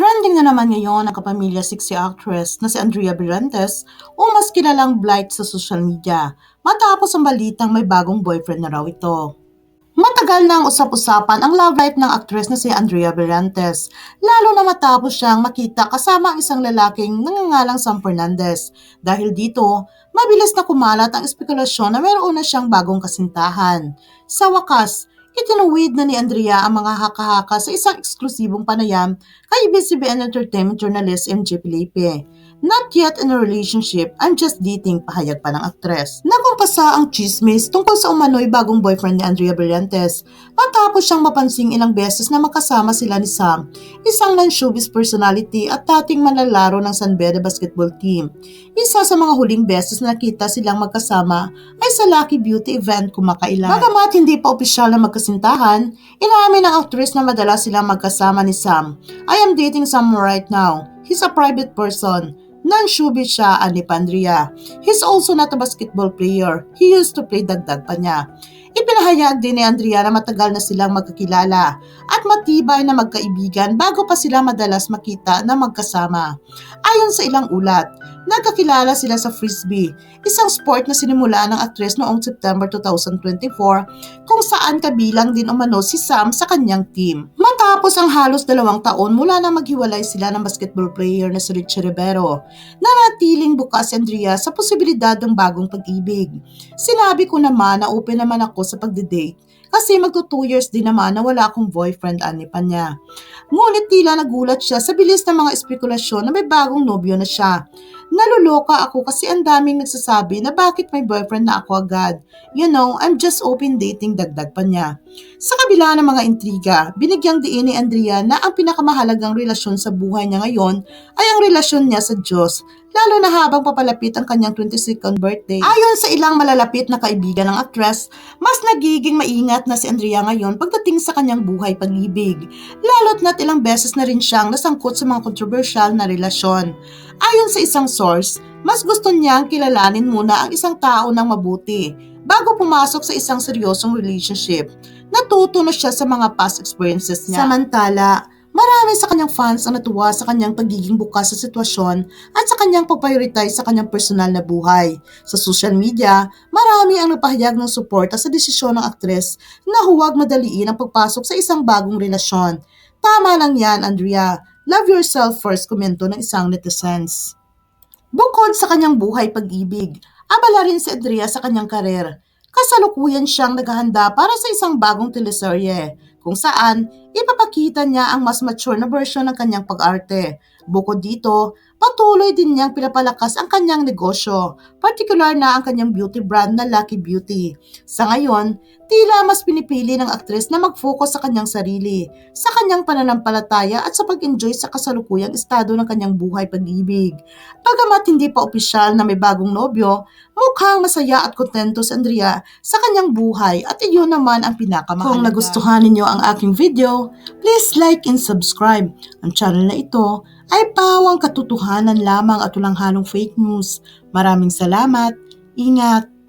Trending na naman ngayon ang kapamilya sexy actress na si Andrea Berentes o mas kilalang Blight sa social media matapos ang balitang may bagong boyfriend na raw ito. Matagal na ang usap-usapan ang love life ng actress na si Andrea Berentes, lalo na matapos siyang makita kasama ang isang lalaking nangangalang Sam Fernandez. Dahil dito, mabilis na kumalat ang espekulasyon na mayroon na siyang bagong kasintahan. Sa wakas, Itinuwid na ni Andrea ang mga haka-haka sa isang eksklusibong panayam kay BCBN Entertainment journalist MJ Felipe. Not yet in a relationship, I'm just dating, pahayag pa ng aktres. Nakumpasa ang chismis tungkol sa umano'y bagong boyfriend ni Andrea Brillantes matapos siyang mapansing ilang beses na makasama sila ni Sam, isang non-showbiz personality at dating manlalaro ng San Beda basketball team. Isa sa mga huling beses na nakita silang magkasama ay sa Lucky Beauty event kumakailan. Bagamat hindi pa opisyal na magkasintahan, inamin ng actress na madalas silang magkasama ni Sam. I am dating Sam right now. He's a private person. Non-showbiz siya, ani Pandria. He's also not a basketball player. He used to play dagdag pa niya. Ipinahayag din ni Andrea na matagal na silang magkakilala at matibay na magkaibigan bago pa sila madalas makita na magkasama. Ayon sa ilang ulat, nagkakilala sila sa Frisbee, isang sport na sinimula ng aktres noong September 2024 kung saan kabilang din umano si Sam sa kanyang team. Matapos ang halos dalawang taon mula na maghiwalay sila ng basketball player na si Richie Rivero, nanatiling bukas si Andrea sa posibilidad ng bagong pag-ibig. Sinabi ko naman na open naman ako sa pagde-date kasi magto 2 years din naman na wala akong boyfriend ani pa niya. Ngunit tila nagulat siya sa bilis ng mga espekulasyon na may bagong nobyo na siya. Naluloka ako kasi ang daming nagsasabi na bakit may boyfriend na ako agad. You know, I'm just open dating dagdag pa niya. Sa kabila ng mga intriga, binigyang diin ni Andrea na ang pinakamahalagang relasyon sa buhay niya ngayon ay ang relasyon niya sa Diyos, lalo na habang papalapit ang kanyang 22nd birthday. Ayon sa ilang malalapit na kaibigan ng actress, mas nagiging maingat na si Andrea ngayon pagdating sa kanyang buhay pag-ibig, lalo't na't ilang beses na rin siyang nasangkot sa mga kontrobersyal na relasyon. Ayon sa isang source, mas gusto niyang kilalanin muna ang isang tao ng mabuti bago pumasok sa isang seryosong relationship. Natuto na siya sa mga past experiences niya. Samantala, marami sa kanyang fans ang natuwa sa kanyang pagiging bukas sa sitwasyon at sa kanyang pag-prioritize sa kanyang personal na buhay. Sa social media, marami ang nagpahayag ng suporta sa desisyon ng aktres na huwag madaliin ang pagpasok sa isang bagong relasyon. Tama lang yan, Andrea. Love yourself first, komento ng isang netizens. Bukod sa kanyang buhay pag-ibig, abala rin si Andrea sa kanyang karir. Kasalukuyan siyang naghahanda para sa isang bagong teleserye kung saan ipapakita niya ang mas mature na version ng kanyang pag-arte. Bukod dito, patuloy din niyang pinapalakas ang kanyang negosyo, partikular na ang kanyang beauty brand na Lucky Beauty. Sa ngayon, tila mas pinipili ng aktres na mag-focus sa kanyang sarili, sa kanyang pananampalataya at sa pag-enjoy sa kasalukuyang estado ng kanyang buhay pag-ibig. Pagamat hindi pa opisyal na may bagong nobyo, mukhang masaya at kontento si Andrea sa kanyang buhay at iyon naman ang pinakamahalaga. Kung nagustuhan ninyo ang aking video, please like and subscribe. Ang channel na ito ay pawang katotohanan lamang at walang halong fake news. Maraming salamat. Ingat!